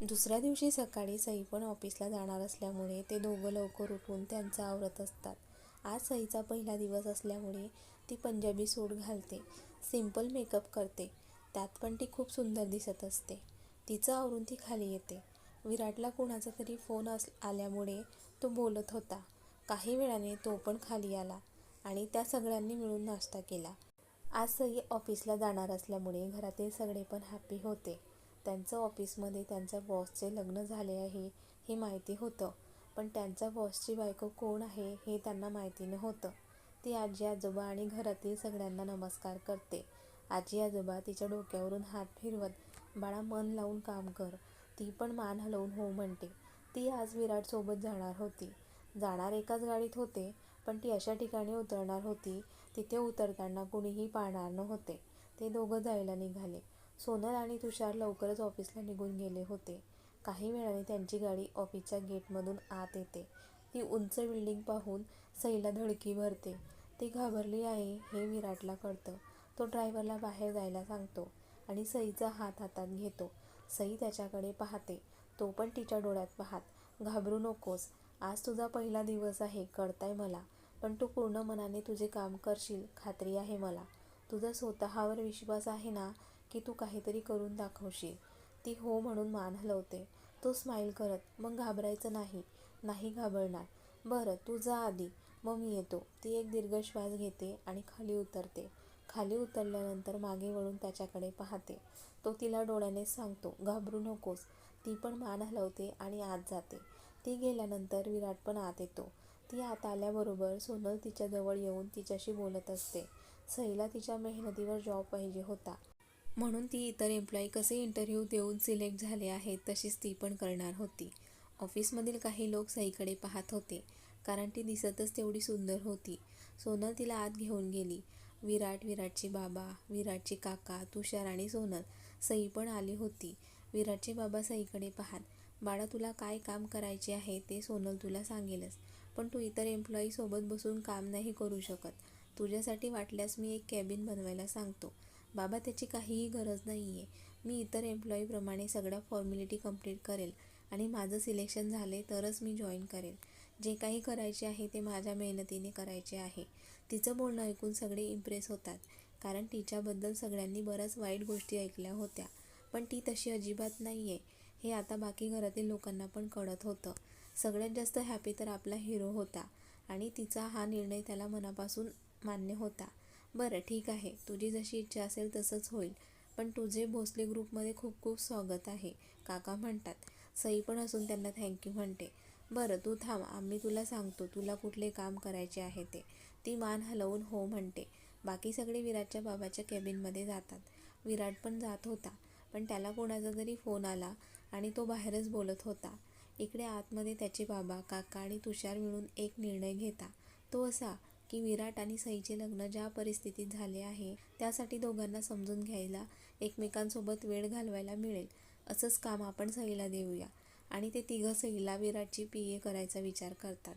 दुसऱ्या दिवशी सकाळी सई पण ऑफिसला जाणार असल्यामुळे ते दोघं लवकर उठून त्यांचं आवरत असतात. आज सईचा पहिला दिवस असल्यामुळे ती पंजाबी सूट घालते सिंपल मेकअप करते त्यात पण ती खूप सुंदर दिसत असते. तिचं आवरून ती खाली येते. विराटला कोणाचा तरी फोन अस आल्यामुळे तो बोलत होता. काही वेळाने तो पण खाली आला आणि त्या सगळ्यांनी मिळून नाश्ता केला. आज सई ऑफिसला जाणार असल्यामुळे घरातील सगळे पण हॅपी होते. त्यांचं ऑफिसमध्ये त्यांच्या बॉसचे लग्न झाले आहे हे माहिती होतं. पण त्यांच्या बॉसची बायको कोण आहे हे त्यांना माहिती नव्हतं. ती आजी आजोबा आणि घरातील सगळ्यांना नमस्कार करते. आजी आजोबा तिच्या डोक्यावरून हात फिरवत बाळा मन लावून काम कर. ती पण मान हलवून हो म्हणते. ती आज विराटसोबत जाणार होती. जाणार एकाच गाडीत होते पण ती अशा ठिकाणी उतरणार होती तिथे उतरताना कुणीही पाहणार नव्हते. ते दोघं जायला निघाले. सोनल आणि तुषार लवकरच ऑफिसला निघून गेले होते. काही वेळाने त्यांची गाडी ऑफिसच्या गेटमधून आत येते. ती उंच बिल्डिंग पाहून सईला धडकी भरते. ती घाबरली आहे हे विराटला कळतं. तो ड्रायव्हरला बाहेर जायला सांगतो आणि सईचा हात हातात घेतो. सई त्याच्याकडे पाहते. तो पण तिच्या डोळ्यात पाहत घाबरू नकोस. आज तुझा पहिला दिवस आहे कळतंय मला. पण तू पूर्ण मनाने तुझे काम करशील खात्री आहे मला. तुझा स्वतःवर विश्वास आहे ना की तू काहीतरी करून दाखवशील. ती हो म्हणून मान हलवते. तो स्माईल करत मग घाबरायचं नाही. नाही घाबरणार. बरं तू जा आधी. मग मी येतो. ती एक दीर्घ श्वास घेते आणि खाली उतरते. खाली उतरल्यानंतर मागे वळून त्याच्याकडे पाहते. तो तिला डोळ्याने सांगतो घाबरू नकोस. ती पण मान हलवते आणि आत जाते. ती गेल्यानंतर विराट पण आत येतो. ती आत आल्याबरोबर सोनल तिच्याजवळ येऊन तिच्याशी बोलत असते. सईला तिच्या मेहनतीवर जॉब पाहिजे होता. म्हणून ती इतर एम्प्लॉई कसे इंटरव्ह्यू देऊन सिलेक्ट झाले आहेत तशीच ती पण करणार होती. ऑफिसमधील काही लोक सईकडे पाहत होते कारण ती दिसतच तेवढी सुंदर होती. सोनल तिला आत घेऊन गेली. विराट विराटचे बाबा विराटचे काका तुषार आणि सोनल सई पण आली होती. विराटचे बाबा सईकडे पाहत बाळा तुला काय काम करायचे आहे ते सोनल तुला सांगेलच पण तू इतर एम्प्लॉईसोबत बसून काम नाही करू शकत. तुझ्यासाठी वाटल्यास मी एक कॅबिन बनवायला सांगतो. बाबा त्याची काहीही गरज नाही आहे मी इतर एम्प्लॉईप्रमाणे सगळ्या फॉर्मॅलिटी कंप्लीट करेल आणि माझं सिलेक्शन झाले तरच मी जॉईन करेल. जे काही करायचे आहे ते माझ्या मेहनतीने करायचे आहे. तिचं बोलणं ऐकून सगळे इम्प्रेस होतात. कारण तिच्याबद्दल सगळ्यांनी बऱ्याच वाईट गोष्टी ऐकल्या होत्या. पण ती तशी अजिबात नाही आहे हे आता बाकी घरातील लोकांना पण कळत होतं. सगळ्यात जास्त हॅपी तर आपला हिरो होता. आणि तिचा हा निर्णय त्याला मनापासून मान्य होता. बरं ठीक आहे. तुझी जशी इच्छा असेल तसंच होईल. पण तुझे भोसले ग्रुपमध्ये खूप खूप स्वागत आहे. काका म्हणतात सई पण असून त्यांना थँक्यू म्हणते. बरं तू थांब आम्ही तुला सांगतो तुला कुठले काम करायचे आहे ते. ती मान हलवून हो म्हणते. बाकी सगळे विराटच्या बाबाच्या कॅबिनमध्ये जातात. विराट पण जात होता पण त्याला कोणाचा तरी फोन आला आणि तो बाहेरच बोलत होता. इकडे आतमध्ये त्याचे बाबा काका आणि तुषार मिळून एक निर्णय घेता. तो असा की विराट आणि सईचे लग्न ज्या परिस्थितीत झाले आहे त्यासाठी दोघांना समजून घ्यायला एकमेकांसोबत वेळ घालवायला मिळेल असंच काम आपण सईला देऊया. आणि ते तिघं सईला विराटची पी ए करायचा विचार करतात.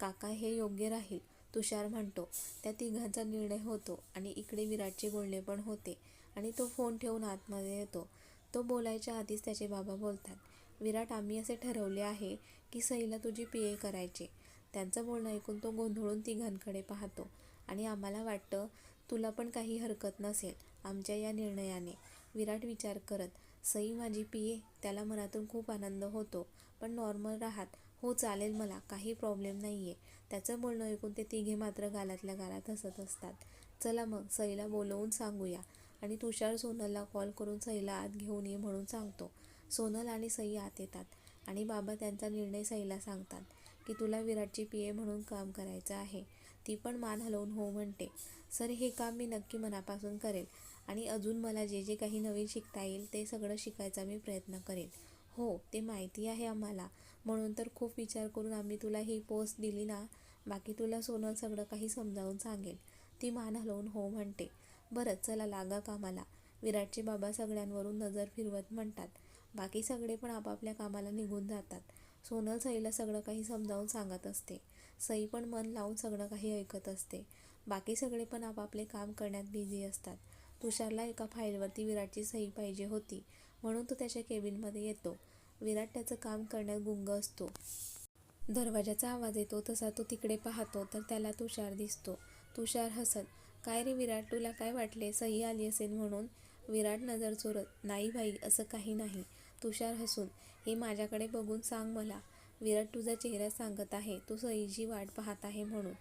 काका हे योग्य राहील तुषार म्हणतो. त्या तिघांचा निर्णय होतो आणि इकडे विराटचे बोलणे पण होते आणि तो फोन ठेवून आतमध्ये येतो. तो बोलायच्या आधीच त्याचे बाबा बोलतात विराट आम्ही असे ठरवले आहे की सईला तुझी पी ए करायचे त्यांचं बोलणं ऐकून तो गोंधळून तिघांकडे पाहतो. आणि आम्हाला वाटतं तुला पण काही हरकत नसेल आमच्या या निर्णयाने. विराट विचार करत सई माझी पिये त्याला मनातून खूप आनंद होतो. पण नॉर्मल राहत हो चालेल मला काही प्रॉब्लेम नाही आहे त्याचं बोलणं ऐकून ते तिघे मात्र गालातल्या गालात हसत असतात. चला मग सईला बोलवून सांगूया. आणि तुषार सोनलला कॉल करून सईला आत घेऊन ये म्हणून सांगतो. सोनल आणि सई आत येतात. आणि बाबा त्यांचा निर्णय सईला सांगतात. की तुला विराटची पी ए म्हणून काम करायचं आहे. ती पण मान हलवून हो म्हणते. सर हे काम मी नक्की मनापासून करेल आणि अजून मला जे जे काही नवीन शिकता येईल ते सगळं शिकायचा मी प्रयत्न करेन हो ते माहिती आहे आम्हाला. म्हणून तर खूप विचार करून आम्ही तुला ही पोस्ट दिली ना बाकी तुला सोनल सगळं काही समजावून सांगेल. ती मान हलवून हो म्हणते. बरं चला लागा कामाला. विराटचे बाबा सगळ्यांवरून नजर फिरवत म्हणतात. बाकी सगळे पण आपापल्या कामाला निघून जातात. सोनल सईला सगळं काही समजावून सांगत असते. सई पण मन लावून सगळं काही ऐकत असते. बाकी सगळे पण आपापले काम करण्यात बिझी असतात. तुषारला एका फाईलवरती विराटची सही पाहिजे होती म्हणून तो त्याच्या केबिनमध्ये येतो. विराट त्याचं काम करण्यात गुंग असतो. दरवाजाचा आवाज येतो तसा तो तिकडे पाहतो तर त्याला तुषार दिसतो. तुषार हसत काय रे विराट तुला काय वाटले? सही आली असेल म्हणून? विराट नजर चोरत नाही भाई असं काही नाही. तुषार हसून हे माझ्याकडे बघून सांग मला. विराट तुझा चेहरा सांगत आहे तू सईची वाट पाहत आहे म्हणून.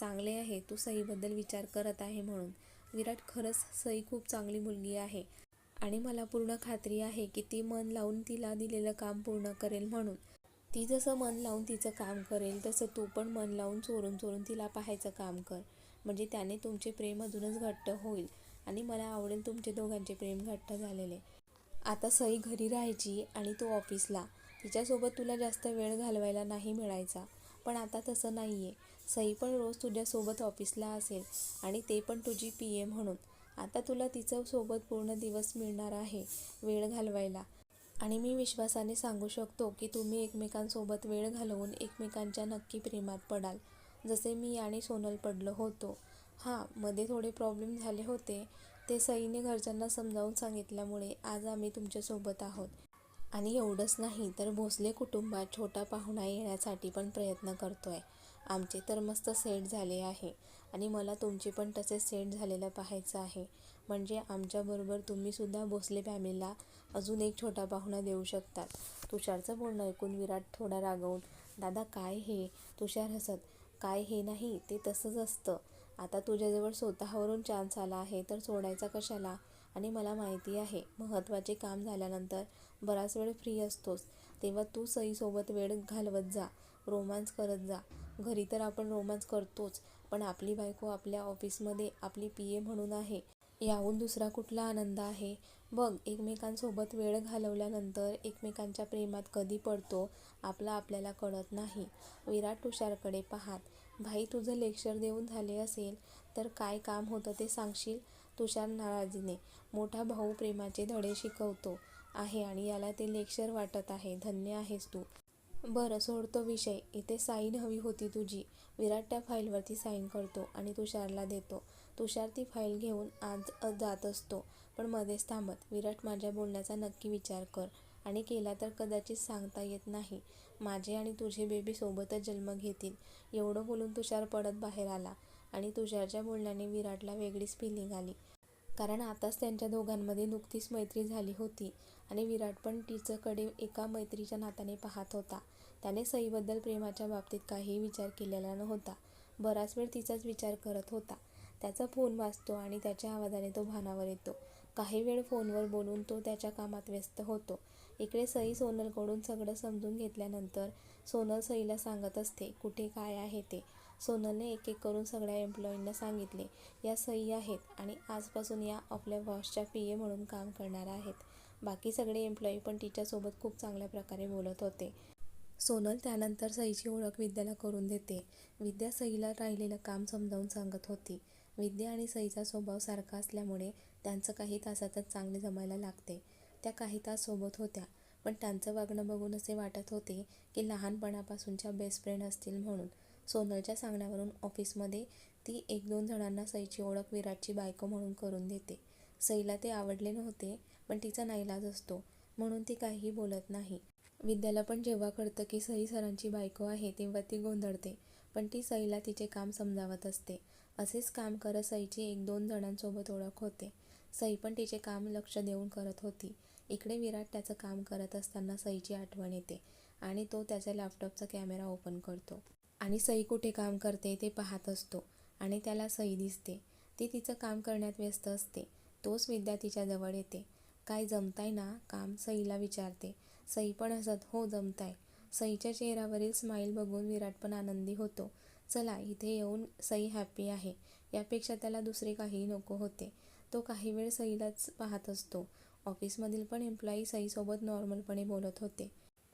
चांगले आहे तू सईबद्दल विचार करत आहे म्हणून. विराट खरंच सई खूप चांगली मुलगी आहे आणि मला पूर्ण खात्री आहे की ती मन लावून तिला दिलेलं काम पूर्ण करेल म्हणून. ती जसं मन लावून तिचं काम करेल तसं तू पण मन लावून चोरून चोरून तिला पाहायचं काम कर. म्हणजे त्याने तुमचे प्रेम अजूनच घट्ट होईल आणि मला आवडेल तुमचे दोघांचे प्रेम घट्ट झालेले. आता सई घरी राहायची आणि तू ऑफिसला. तिच्यासोबत तुला जास्त वेळ घालवायला नाही मिळायचा. पण आता तसं नाही आहे सई पण रोज तुझ्यासोबत ऑफिसला असेल आणि ते पण तुझी पी ए म्हणून. आता तुला तिचं सोबत पूर्ण दिवस मिळणार आहे वेळ घालवायला. आणि मी विश्वासाने सांगू शकतो की तुम्ही एकमेकांसोबत वेळ घालवून एकमेकांच्या नक्की प्रेमात पडाल. जसे मी आणि सोनल पडलो होतो. हां मध्ये थोडे प्रॉब्लेम झाले होते. ते सईने घरच्यांना समजावून सांगितल्यामुळे आज आम्ही तुमच्यासोबत आहोत. आणि एवढंच नाही तर भोसले कुटुंबात छोटा पाहुणा येण्यासाठी पण प्रयत्न करतो आहे आमचे तर मस्त सेट झाले आहे. आणि मला तुमचे पण तसे सेट झालेलं पाहायचं आहे. म्हणजे आमच्याबरोबर तुम्हीसुद्धा भोसले फॅमिलीला अजून एक छोटा पाहुणा देऊ शकतात. तुषारचं बोलणं ऐकून विराट थोडा रागवून दादा काय हे? तुषार हसत. काय हे नाही? ते तसंच असतं. आता तुझ्याजवळ स्वतःवरून चान्स आला आहे तर सोडायचा कशाला? आणि मला माहिती आहे महत्त्वाचे काम झाल्यानंतर बराच वेळ फ्री असतोस. तेव्हा तू सईसोबत वेळ घालवत जा रोमांस करत जा. घरी तर आपण रोमांस करतोच पण आपली बायको आपल्या ऑफिसमध्ये आपली पी ए म्हणून आहे. याहून दुसरा कुठला आनंद आहे? बघ एकमेकांसोबत वेळ घालवल्यानंतर एकमेकांच्या प्रेमात कधी पडतो आपला आपल्याला कळत नाही. विराट तुषारकडे पाहात. भाई तुझं लेक्चर देऊन झाले असेल तर काय काम होतं ते सांगशील? तुषार नाराजीने. मोठा भाऊ प्रेमाचे धडे शिकवतो आहे आणि याला ते लेक्चर वाटत आहे. धन्य आहेस तू. बरं सोडतो विषय. इथे साईन हवी होती तुझी. विराट त्या फाईलवरती साईन करतो आणि तुषारला देतो. तुषार ती फाईल घेऊन आज जात असतो पण मध्येच थांबत. विराट माझ्या बोलण्याचा नक्की विचार कर. आणि केला तर कदाचित सांगता येत नाही. माझे आणि तुझे बेबी सोबतच जन्म घेतील. एवढं बोलून तुषार पडत बाहेर आला आणि तुषारच्या बोलण्याने विराटला वेगळीच फिलिंग आली. कारण आताच त्यांच्या दोघांमध्ये नुकतीच मैत्री झाली होती आणि विराट पण तिच्याकडे एका मैत्रीच्या नात्याने पाहत होता. त्याने सईबद्दल प्रेमाच्या बाबतीत काहीही विचार केलेला नव्हता. बराच वेळ तिचाच विचार करत होता. त्याचा फोन वाजतो आणि त्याच्या आवाजाने तो भानावर येतो. काही वेळ फोनवर बोलून तो त्याच्या कामात व्यस्त होतो. इकडे सई सोनलकडून सगळं समजून घेतल्यानंतर सोनल सईला सांगत असते कुठे काय आहे ते? सोनलने एक एक करून सगळ्या एम्प्लॉईंना सांगितले या सई आहेत आणि आजपासून या आपल्या बॉसच्या पी ए म्हणून काम करणार आहेत. बाकी सगळे एम्प्लॉई पण तिच्यासोबत खूप चांगल्या प्रकारे बोलत होते. सोनल त्यानंतर सईची ओळख विद्याला करून देते. विद्या सईला राहिलेलं काम समजावून सांगत होती. विद्या आणि सईचा स्वभाव सारखा असल्यामुळे त्यांचं काही तासातच चांगले जमायला लागते. त्या काही तास सोबत होत्या. पण त्यांचं वागणं बघून असे वाटत होते की लहानपणापासूनच्या बेस्ट फ्रेंड असतील म्हणून. सोनलच्या सांगण्यावरून ऑफिसमध्ये ती एक दोन जणांना सईची ओळख विराटची बायको म्हणून करून देते. सईला ते आवडले नव्हते पण तिचा नाईलाज असतो म्हणून ती काहीही बोलत नाही. विद्याला पण जेव्हा कळतं की सई सरांची बायको आहे तेव्हा ती गोंधळते पण ती सईला तिचे काम समजावत असते. असेच काम करत सईची एक दोन जणांसोबत ओळख होते. सई पण तिचे काम लक्ष देऊन करत होती. इकडे विराट त्याचं काम करत असताना सईची आठवण येते आणि तो त्याच्या लॅपटॉपचा कॅमेरा ओपन करतो. आणि सई कुठे काम करते ते पाहत असतो आणि त्याला सई दिसते. ती तिचं काम करण्यात व्यस्त असते. तोच विद्या तिच्याजवळ येते. काय जमताय ना काम? सईला विचारते. सई पण हसत हो जमताय. सईच्या चेहऱ्यावरील स्माईल बघून विराट पण आनंदी होतो. चला इथे येऊन सई हॅपी आहे. यापेक्षा त्याला दुसरे काहीही नको होते. तो काही वेळ सईलाच पाहत असतो. ऑफिसमधील पण एम्प्लॉई सईसोबत नॉर्मलपणे बोलत होते.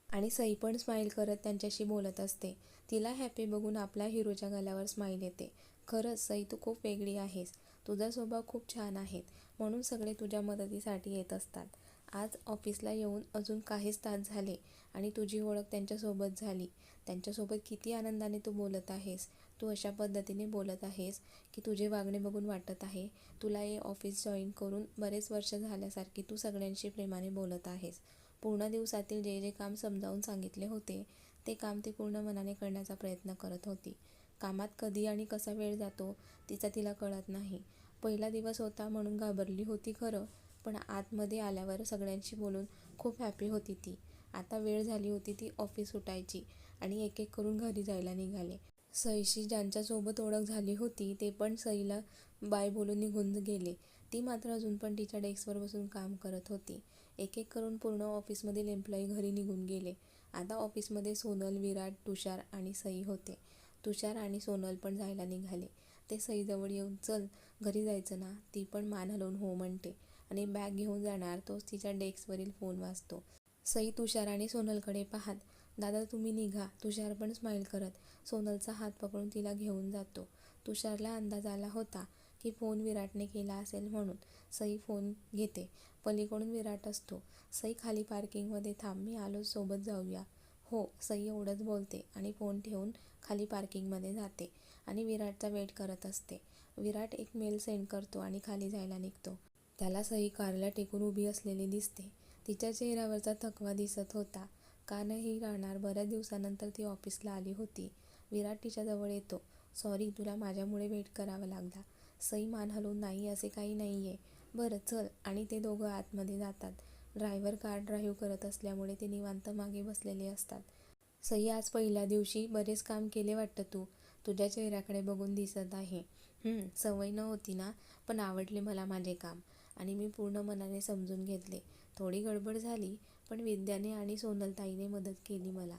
आणि सई पण स्माईल करत त्यांच्याशी बोलत असते. तिला हॅपी बघून आपल्या हिरोच्या गालावर स्माईल येते. खरंच सई तू खूप वेगळी आहेस. तुझा स्वभाव खूप छान आहेत. म्हणून सगळे तुझ्या मदतीसाठी येत असतात. आज ऑफिसला येऊन अजून काहीच तास झाले आणि तुझी ओळख त्यांच्यासोबत झाली. त्यांच्यासोबत किती आनंदाने तू बोलत आहेस. तू अशा पद्धतीने बोलत आहेस की तुझे वागणे बघून वाटत आहे. तुला हे ऑफिस जॉईन करून बरेच वर्ष झाल्यासारखी तू सगळ्यांशी प्रेमाने बोलत आहेस. पूर्ण दिवसातील जे जे काम समजावून सांगितले होते ते काम ती पूर्ण मनाने करण्याचा प्रयत्न करत होती. कामात कधी आणि कसा वेळ जातो तिचा तिला कळत नाही. पहिला दिवस होता म्हणून घाबरली होती खरं पण आतमध्ये आल्यावर सगळ्यांशी बोलून खूप हॅपी होती ती. आता वेळ झाली होती ती ऑफिस सुटायची आणि एक एक करून घरी जायला निघाले. सईशी ज्यांच्यासोबत ओळख झाली होती ते पण सईला बाय बोलून निघून गेले. ती मात्र अजून पण तिच्या डेस्कवर बसून काम करत होती. एक एक करून पूर्ण ऑफिसमधील एम्प्लॉई घरी निघून गेले. आता ऑफिसमध्ये सोनल विराट तुषार आणि सई होते. तुषार आणि सोनल पण जायला निघाले. ते सईजवळ येऊन चल घरी जायचं ना ती पण मान हलवून हो म्हणते आणि बॅग घेऊन जाणार तोच तिच्या डेस्कवरील फोन वाजतो सई तुषार आणि सोनलकडे पाहत दादा तुम्ही निघा. तुषार पण स्माईल करत सोनलचा हात पकडून तिला घेऊन जातो. तुषारला अंदाज आला होता की फोन विराटने केला असेल म्हणून सई फोन घेते. पलीकडून विराट असतो. सई खाली पार्किंगमध्ये थांब मी आलो सोबत जाऊया. हो सई एवढंच बोलते आणि फोन ठेवून खाली पार्किंगमध्ये जाते आणि विराटचा वेट करत असते. विराट एक मेल सेंड करतो आणि खाली जायला निघतो. त्याला सई कारला टेकून उभी असलेली दिसते. तिच्या चेहऱ्यावरचा थकवा दिसत होता. का नाही राहणार. बऱ्याच दिवसानंतर ती ऑफिसला आली होती. विराट तिच्याजवळ येतो. सॉरी तुला माझ्यामुळे वेट करावा लागला. सई मान हलवून नाही असे काही नाही आहे बरं चल. आणि ते दोघं आतमध्ये जातात. ड्रायव्हर कार ड्राईव्ह करत असल्यामुळे ते निवांत मागे बसलेले असतात. सई आज पहिल्या दिवशी बरेच काम केले वाटतं तू. तुझ्या चेहऱ्याकडे बघून दिसत आहे. सवय नव्हती ना पण आवडले मला माझे काम. आणि मी पूर्ण मनाने समजून घेतले. थोडी गडबड झाली पण विद्याने आणि सोनलताईने मदत केली मला.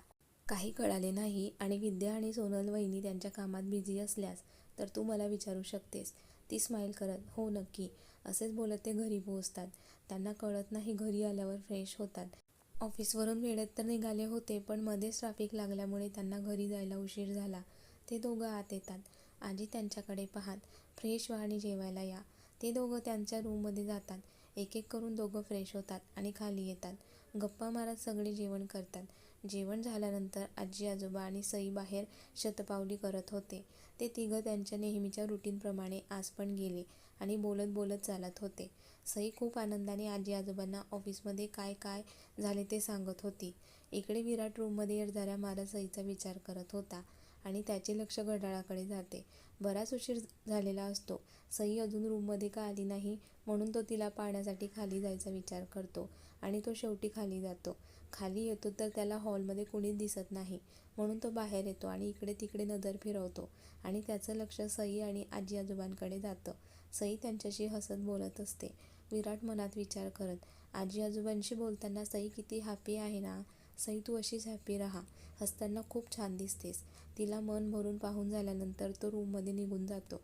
काही कळाले नाही आणि विद्या आणि सोनल वहिनी त्यांच्या कामात बिझी असल्यास तर तू मला विचारू शकतेस. ती स्माईल करत हो नक्की असेच बोलत ते घरी पोहोचतात. त्यांना कळत नाही घरी आल्यावर फ्रेश होतात. ऑफिसवरून वेळेत तर निघाले होते पण मध्येच ट्रॅफिक लागल्यामुळे त्यांना घरी जायला उशीर झाला. ते दोघं आत येतात. आजी त्यांच्याकडे पाहात फ्रेश व्हा आणि जेवायला या. ते दोघं त्यांच्या रूममध्ये जातात. एक एक करून दोघं फ्रेश होतात आणि खाली येतात. गप्पा मारत सगळे जेवण करतात. जेवण झाल्यानंतर आजी आजोबा आणि सई बाहेर शतपावली करत होते. ते तिघं त्यांच्या नेहमीच्या रुटीनप्रमाणे आज पण गेले आणि बोलत बोलत चालत होते. सई खूप आनंदाने आजी आजोबांना ऑफिसमध्ये काय काय झाले ते सांगत होती. इकडे विराट रूममध्ये येरझाऱ्या मारत सईचा विचार करत होता आणि त्याचे लक्ष घड्याळाकडे जाते. बराच उशीर झालेला असतो. सई अजून रूममध्ये का आली नाही? म्हणून तो तिला पाहण्यासाठी खाली जायचा विचार करतो आणि तो शेवटी खाली जातो. खाली येतो तर त्याला हॉलमध्ये कुणीच दिसत नाही. म्हणून तो बाहेर येतो आणि इकडे तिकडे नजर फिरवतो आणि त्याचं लक्ष सई आणि आजी आजोबांकडे जातं. सई त्यांच्याशी हसत बोलत असते. विराट मनात विचार करत आजी आजोबांशी बोलताना सई किती हॅपी आहे ना? सई तू अशीच हॅपी राहा. हसताना खूप छान दिसतेस. तिला मन भरून पाहून झाल्यानंतर तो रूममध्ये निघून जातो.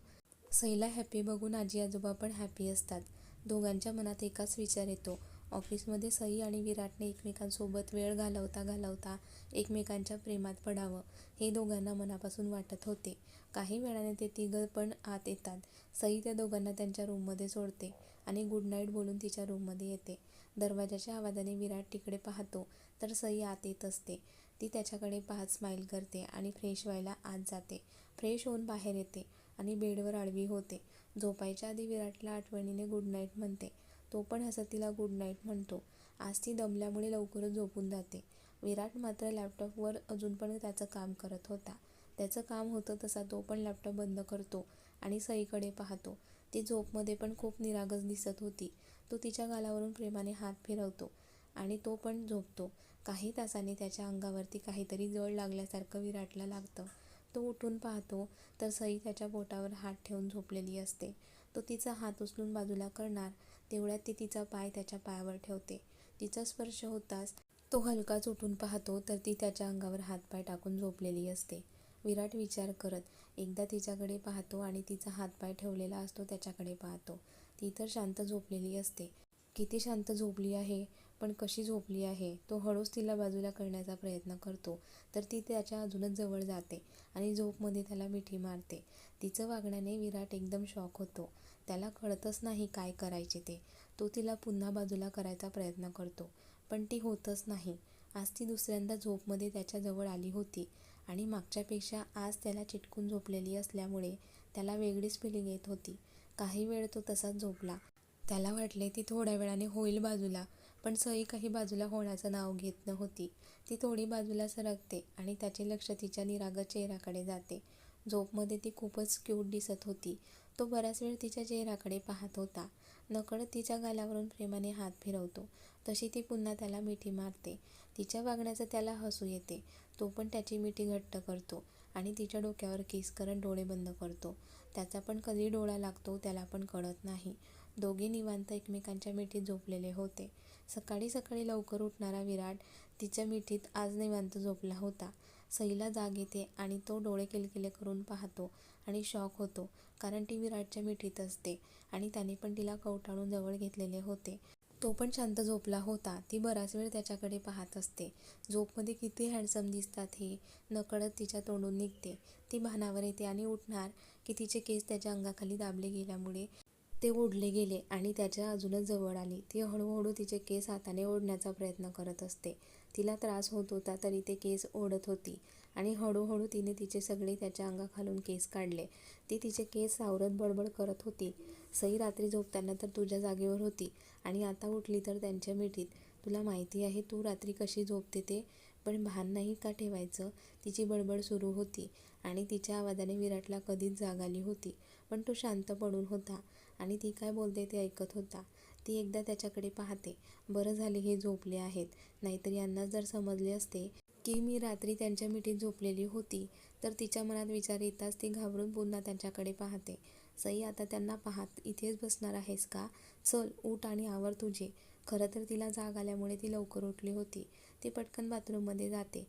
सईला हॅपी बघून आजी आजोबा पण हॅपी असतात. दोघांच्या मनात एकाच विचार येतो. ऑफिसमध्ये सई आणि विराटने एकमेकांसोबत वेळ घालवता घालवता एकमेकांच्या प्रेमात पडावं हे दोघांना मनापासून वाटत होते. काही वेळाने ते तिघं पण आत येतात. सई त्या दोघांना त्यांच्या रूममध्ये सोडते आणि गुड नाईट बोलून तिच्या रूममध्ये येते. दरवाजाच्या आवाजाने विराट तिकडे पाहतो तर सई आत येत असते. ती त्याच्याकडे पाहत स्माईल करते आणि फ्रेश व्हायला आत जाते. फ्रेश होऊन बाहेर येते. आणि बेडवर आडवी होते. झोपायच्या आधी विराटला आठवणीने गुड नाईट म्हणते. तो पण हसत तिला गुड नाईट म्हणतो. आज ती दमल्यामुळे लवकरच झोपून जाते. विराट मात्र लॅपटॉपवर अजून पण त्याचं काम करत होता. त्याचं काम होतं तसा तो पण लॅपटॉप बंद करतो आणि सईकडे पाहतो. ती झोपमध्ये पण खूप निरागस दिसत होती. तो तिच्या गालावरून प्रेमाने हात फिरवतो आणि तो पण झोपतो. काही तासांनी त्याच्या अंगावरती काहीतरी जळ लागल्यासारखं विराटला लागतं. तो उठून पाहतो तर सई त्याच्या पोटावर हात ठेवून झोपलेली असते. तो तिचा हात उचलून बाजूला करणार तेवढ्यात ती तिचा पाय त्याच्या पायावर ठेवते. तिचा स्पर्श होताच तो हलकाच उठून पाहतो तर ती त्याच्या अंगावर हातपाय टाकून झोपलेली असते. विराट विचार करत एकदा तिच्याकडे पाहतो आणि तिचा हातपाय ठेवलेला असतो त्याच्याकडे पाहतो. ती तर शांत झोपलेली असते. किती शांत झोपली आहे? पण कशी झोपली आहे तो हळूच तिला बाजूला करण्याचा प्रयत्न करतो. तर ती त्याच्या अजूनच जवळ जाते आणि झोपमध्ये त्याला मिठी मारते. तिचं वागण्याने विराट एकदम शॉक होतो. त्याला कळतच नाही काय करायचे ते. तो तिला पुन्हा बाजूला करायचा प्रयत्न करतो. पण ती होतच नाही. आज ती दुसऱ्यांदा झोपमध्ये त्याच्याजवळ आली होती आणि मागच्यापेक्षा आज त्याला चिटकून झोपलेली असल्यामुळे त्याला वेगळीच फिलिंग येत होती. काही वेळ तो तसाच झोपला. त्याला वाटले ती थोड्या वेळाने होईल बाजूला पण सई काही बाजूला होण्याचं नाव घेत नव्हती. ती थोडी बाजूला सरकते आणि त्याचे लक्ष तिच्या निराग चेहऱ्याकडे जाते. झोपमध्ये ती खूपच क्यूट दिसत होती. तो बराच वेळ तिच्या चेहऱ्याकडे पाहत होता. नकळत तिच्या गालावरून प्रेमाने हात फिरवतो. तशी ती पुन्हा त्याला मिठी मारते. तिच्या वागण्याचं त्याला हसू येते. तो पण त्याची मिठी घट्ट करतो आणि तिच्या डोक्यावर किस करत डोळे बंद करतो. त्याचा पण कधी डोळा लागतो त्याला पण कळत नाही. दोघे निवांत एकमेकांच्या मिठीत झोपलेले होते. सकाळी सकाळी लवकर उठणारा विराट तिच्या मिठीत आज निवांत झोपला होता. सईला जाग येते आणि तो डोळे किलकिले करून पाहतो आणि शॉक होतो कारण ती विराटच्या मिठीत असते आणि त्याने पण तिला कवटाळून जवळ घेतलेले होते. तो पण शांत झोपला होता. ती बराच वेळ त्याच्याकडे पाहत असते. झोपमध्ये किती हँडसम दिसतात हे नकळत तिच्या तोंडून निघते. ती भानावर येते आणि उठणार की तिचे केस त्याच्या अंगाखाली दाबले गेल्यामुळे ते ओढले गेले आणि त्याच्या अजूनच जवळ आली. ती हळूहळू तिचे केस हाताने ओढण्याचा प्रयत्न करत असते. तिला त्रास होत होता तरी ते केस ओढत होती आणि हळूहळू तिने तिचे सगळे त्याच्या अंगाखालून केस काढले. ती तिचे केस सावरत बडबड करत होती. सई रात्री झोपताना तर तुझ्या जागेवर होती आणि आता उठली तर त्यांच्या मिठीत. तुला माहिती आहे तू रात्री कशी झोपते ते? पण भान नाही का ठेवायचं? तिची बडबड सुरू होती आणि तिच्या आवाजाने विराटला कधीच जाग आली होती. पण तो शांत पडून होता. आणि ती काय बोलते ते ऐकत होता. ती एकदा त्याच्याकडे पाहते. बरं झाले हे झोपले आहेत. नाहीतर यांना जर समजले असते की मी रात्री त्यांच्या मिठीत झोपलेली होती तर तिच्या मनात विचार येताच ती घाबरून पुन्हा त्यांच्याकडे पाहते. सई आता त्यांना पाहत इथेच बसणार आहेस का? चल उठ आणि आवर तुझे. खरं तर तिला जाग आल्यामुळे ती लवकर उठली होती. ती पटकन बाथरूममध्ये जाते.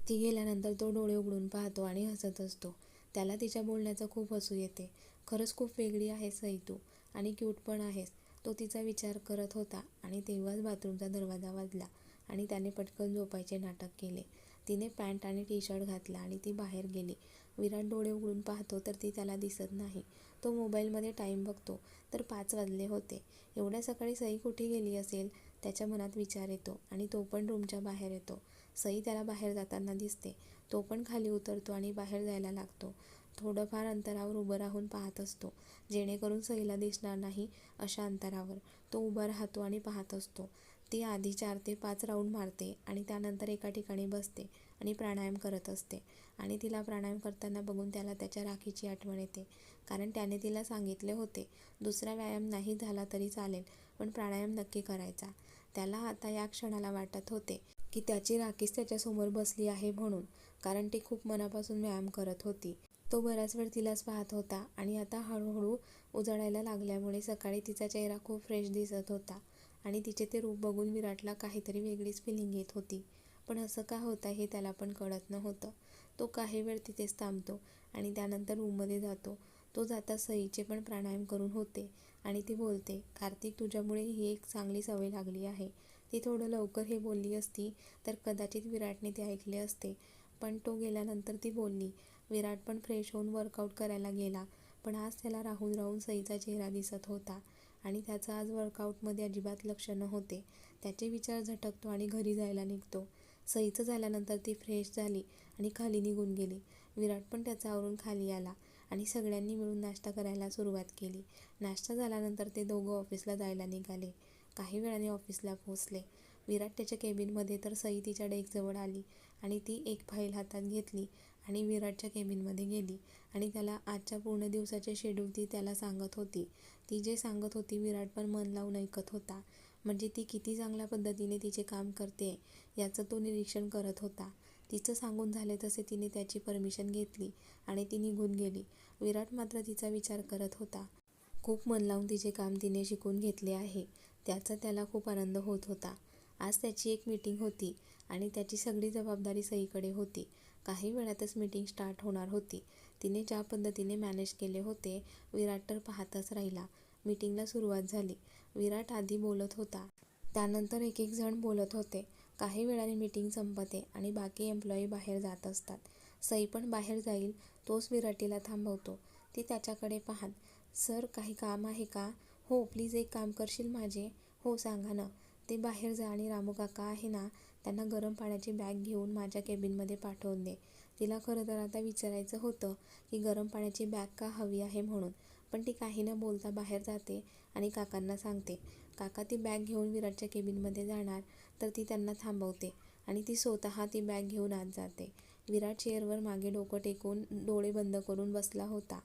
ती गेल्यानंतर तो डोळे उघडून पाहतो आणि हसत असतो. त्याला तिच्या बोलण्याचं खूप हसू येते. खरंच खूप वेगळी आहेस सई तू आणि क्यूट पण आहेस. तो तिचा विचार करत होता आणि तेव्हाच बाथरूमचा दरवाजा वाजला आणि त्याने पटकन झोपायचे नाटक केले. तिने पॅन्ट आणि टी शर्ट घातला आणि ती बाहेर गेली. विराट डोळे उघडून पाहतो तर ती त्याला दिसत नाही. तो मोबाईलमध्ये टाईम बघतो. तर पाच वाजले होते. एवढ्या सकाळी सई कुठे गेली असेल? त्याच्या मनात विचार येतो आणि तो पण रूमच्या बाहेर येतो. सई त्याला बाहेर जाताना दिसते. तो पण खाली उतरतो आणि बाहेर जायला लागतो. थोडंफार अंतरावर उभं राहून पाहत असतो. जेणेकरून सईला दिसणार नाही अशा अंतरावर. तो उभा राहतो आणि पाहत असतो. ती आधी चार ते पाच राऊंड मारते आणि त्यानंतर एका ठिकाणी बसते आणि प्राणायाम करत असते. आणि तिला प्राणायाम करताना बघून त्याला त्याच्या राखीची आठवण येते. कारण त्याने तिला सांगितले होते दुसरा व्यायाम नाही झाला तरी चालेल पण प्राणायाम नक्की करायचा त्याला आता या क्षणाला वाटत होते की त्याची राखीच त्याच्यासमोर बसली आहे म्हणून कारण ती खूप मनापासून व्यायाम करत होती. तो बराच वेळ तिलाच पाहत होता आणि आता हळूहळू उजळायला लागल्यामुळे सकाळी तिचा चेहरा खूप फ्रेश दिसत होता आणि तिचे ते रूप बघून विराटला काहीतरी वेगळीच फिलिंग येत होती. पण असं का होतं हे त्याला पण कळत नव्हतं. तो काही वेळ तिथेच थांबतो आणि त्यानंतर रूममध्ये जातो. तो जाता सईचे पण प्राणायाम करून होते आणि ती बोलते कार्तिक तुझ्यामुळे ही एक चांगली सवय लागली आहे. ती थोडं लवकर हे बोलली असती तर कदाचित विराटने ते ऐकले असते. पण तो गेल्यानंतर ती बोलली विराट पण फ्रेश होऊन वर्कआउट करायला गेला. पण आज त्याला राहून राहून सईचा चेहरा दिसत होता आणि त्याचं आज वर्कआउटमध्ये अजिबात लक्ष नव्हते. त्याचे विचार झटकतो आणि घरी जायला निघतो. सईचं झाल्यानंतर ती फ्रेश झाली आणि खाली निघून गेली. विराट पण त्याचा आवरून खाली आला आणि सगळ्यांनी मिळून नाश्ता करायला सुरुवात केली. नाश्ता झाल्यानंतर ते दोघं ऑफिसला जायला निघाले. काही वेळाने ऑफिसला पोहोचले. विराट त्याच्या केबिनमध्ये तर सई तिच्या डेकजवळ आली आणि ती एक फाईल हातात घेतली आणि विराटच्या केबिनमध्ये गेली आणि त्याला आजच्या पूर्ण दिवसाचे शेड्यूल ती त्याला सांगत होती. ती जे सांगत होती विराट पण मन लावून ऐकत होता. म्हणजे ती किती चांगल्या पद्धतीने तिचे काम करते याचं तो निरीक्षण करत होता. तिचं सांगून झाले तसे तिने त्याची परमिशन घेतली आणि ती निघून गेली. विराट मात्र तिचा विचार करत होता. खूप मन लावून तिचे काम तिने शिकून घेतले आहे. त्याचा त्याला खूप आनंद होत होता. आज त्याची एक मीटिंग होती आणि त्याची सगळी जबाबदारी सईकडे होती. काही वेळातच मीटिंग स्टार्ट होणार होती. तिने ज्या पद्धतीने मॅनेज केले होते विराट तर पाहतच राहिला. मीटिंगला सुरुवात झाली. विराट आधी बोलत होता. त्यानंतर एक एक जण बोलत होते. काही वेळाने मीटिंग संपते आणि बाकी एम्प्लॉई बाहेर जात असतात. सई पण बाहेर जाईल तोच विराटीला थांबवतो. ती त्याच्याकडे पाहत सर काही काम आहे का? हो प्लीज एक काम करशील माझे? हो सांगा ना. ते बाहेर जा आणि रामू काका आहे ना त्यांना गरम पाण्याची बॅग घेऊन माझ्या केबिनमध्ये पाठवून दे. तिला खरं तर आता विचारायचं होतं की गरम पाण्याची बॅग का हवी आहे म्हणून. पण ती काही न बोलता बाहेर जाते आणि काकांना सांगते काका ती बॅग घेऊन विराटच्या केबिनमध्ये जाणार तर ती त्यांना थांबवते आणि ती स्वतः ती बॅग घेऊन आत जाते. विराट चेअरवर मागे डोकं टेकून डोळे बंद करून बसला होता.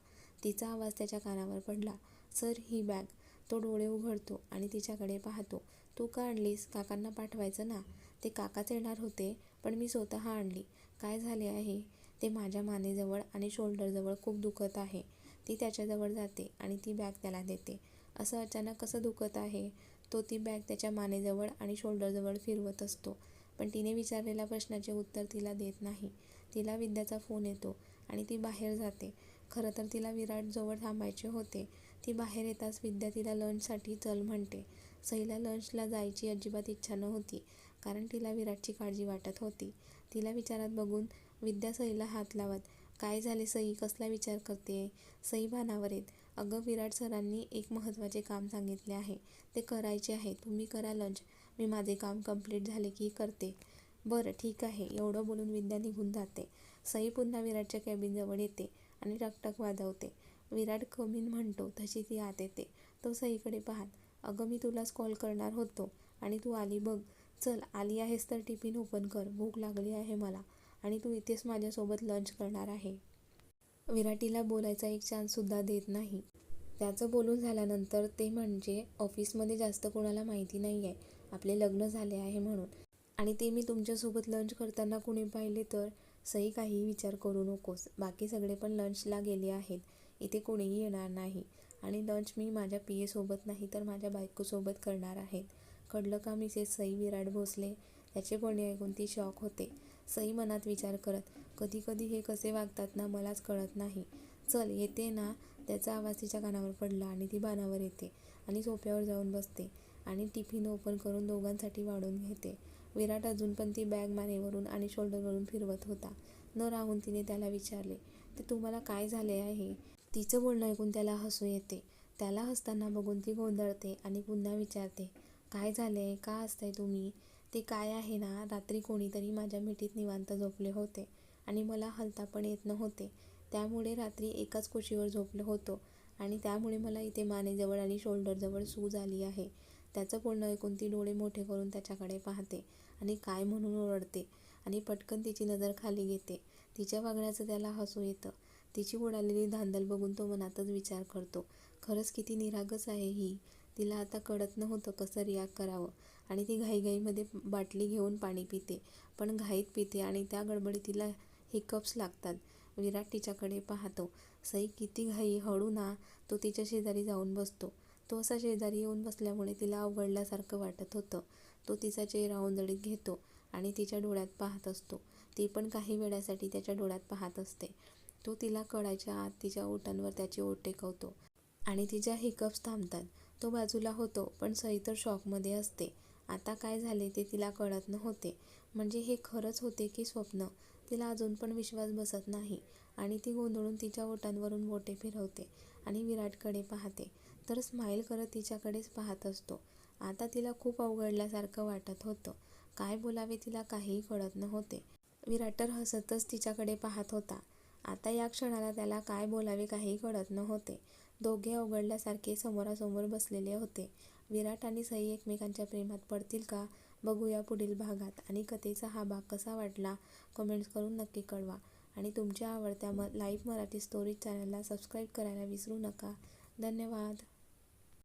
तिचा आवाज त्याच्या कानावर पडला सर ही बॅग तो डोळे उघडतो आणि तिच्याकडे पाहतो. तू का आणलीस? काकांना पाठवायचं ना? ते काकाच येणार होते पण मी स्वतः आणली. काय झाले आहे? ते माझ्या मानेजवळ आणि शोल्डरजवळ खूप दुखत आहे. ती त्याच्याजवळ जाते आणि ती बॅग त्याला देते. असं अचानक कसं दुखत आहे? तो ती बॅग त्याच्या मानेजवळ आणि शोल्डरजवळ फिरवत असतो. पण तिने विचारलेल्या प्रश्नाचे उत्तर तिला देत नाही. तिला विद्याचा फोन येतो आणि ती बाहेर जाते. खरं तर तिला विराटजवळ थांबायचे होते. ती बाहेर येताच विद्या तिला लंचसाठी चल म्हणते. सईला लंचला जायची अजिबात इच्छा नव्हती कारण तिला विराटची काळजी वाटत होती. तिला विचारात बघून विद्या सईला हात लावत काय झाले सई? कसला विचार करते? सई भानावर येत. अगं विराट सरांनी एक महत्त्वाचे काम सांगितले आहे. ते करायचे आहे. तुम्ही करा लंच. मी माझे काम कंप्लीट झाले की करते. बरं ठीक आहे. एवढं बोलून विद्या निघून जाते. सई पुन्हा विराटच्या कॅबिनजवळ येते आणि टकटक वाजवते. विराट कमीन म्हणतो तशी ती आत येते. तो सईकडे पाहत अगं मी तुलाच कॉल करणार होतो. आणि तू आली बघ. चल आली आहेस तर टिफिन ओपन कर. भूक लागली आहे मला. आणि तू इथेच माझ्यासोबत लंच करणार आहे. विराटीला बोलायचा एक चान्ससुद्धा देत नाही. त्याचं बोलून झाल्यानंतर ते म्हणजे ऑफिसमध्ये जास्त कोणाला माहिती नाही आहे आपले लग्न झाले आहे म्हणून. आणि ते मी तुमच्यासोबत लंच करताना कुणी पाहिले तर सई काही विचार करू नकोस. बाकी सगळे पण लंचला गेले आहेत. इथे कोणीही येणार नाही. आणि लंच मी माझ्या पी एसोबत नाही तर माझ्या बायकोसोबत करणार आहेत कळलं का मिसेस सई विराट भोसले? त्याचे बोलणे ऐकून ती शॉक होते. सई मनात विचार करत कधी कधी हे कसे वागतात ना मलाच कळत नाही. चल येते ना. त्याचा आवाज तिच्या कानावर पडला आणि ती बाणावर येते आणि सोफ्यावर जाऊन बसते आणि टिफिन ओपन करून दोघांसाठी वाढून घेते. विराट अजून पण ती बॅग मानेवरून आणि शोल्डरवरून फिरवत होता. न राहून तिने त्याला विचारले ते तुम्हाला काय झाले आहे? तिचं बोलणं ऐकून त्याला हसू येते. त्याला हसताना बघून ती गोंधळते आणि पुन्हा विचारते काय झाले का हसताय तुम्ही? ते काय आहे ना? रात्री कोणीतरी माझ्या मिठीत निवांत झोपले होते आणि मला हलता पण येत नव्हते. त्यामुळे रात्री एकाच कुशीवर झोपलो होतो आणि त्यामुळे मला इथे मानेजवळ आणि शोल्डरजवळ सूज आली आहे. त्याचं बोलणं ऐकून ती डोळे मोठे करून त्याच्याकडे पाहते आणि काय म्हणून ओरडते आणि पटकन तिची नजर खाली घेते. तिच्या वागण्याचं त्याला हसू येतं. तिची उडालेली धांदल बघून तो मनातच विचार करतो. खरंच किती निरागस आहे ही. तिला आता कळत नव्हतं कसं रिॲक्ट करावं. आणि ती घाईघाईमध्ये बाटली घेऊन पाणी पिते. पण घाईत पिते आणि त्या गडबडीत तिला हिकप्स लागतात. विराट तिच्याकडे पाहतो. सई किती घाई हळू ना. तो तिच्या शेजारी जाऊन बसतो. तो असा शेजारी येऊन बसल्यामुळे तिला अवघडल्यासारखं वाटत होतं. तो तिचा चेहरा ओंजळीत घेतो आणि तिच्या डोळ्यात पाहत असतो. ती पण काही वेळासाठी त्याच्या डोळ्यात पाहत असते. तो तिला कळायच्या आत तिच्या ओठांवर त्याचे ओठ टेकवतो आणि तिच्या हिकअप्स थांबतात. तो बाजूला होतो पण सई तर शॉकमध्ये असते. आता काय झाले ते तिला कळत नव्हते. म्हणजे हे खरंच होते की स्वप्न? तिला अजून पण विश्वास बसत नाही आणि ती गोंधळून तिच्या ओठांवरून बोटे फिरवते आणि विराटकडे पाहते. तर स्माईल करत तिच्याकडेच पाहत असतो. आता तिला खूप अवघडल्यासारखं वाटत होतं. काय बोलावे तिला काहीही कळत नव्हते. विराट तर हसतच तिच्याकडे पाहत होता. आता या क्षणाला त्याला काय बोलावे काहीही कळत नव्हते. दोघे अवघडल्यासारखे समोरासमोर बसलेले होते. विराट आणि सई एकमेकांच्या प्रेमात पडतील का? बघूया पुढील भागात. आणि कथेचा हा भाग कसा वाटला? कमेंट्स करून नक्की कळवा. आणि तुमच्या आवडत्या म लाईव्ह मराठी स्टोरीज चॅनलला सबस्क्राईब करायला विसरू नका. धन्यवाद.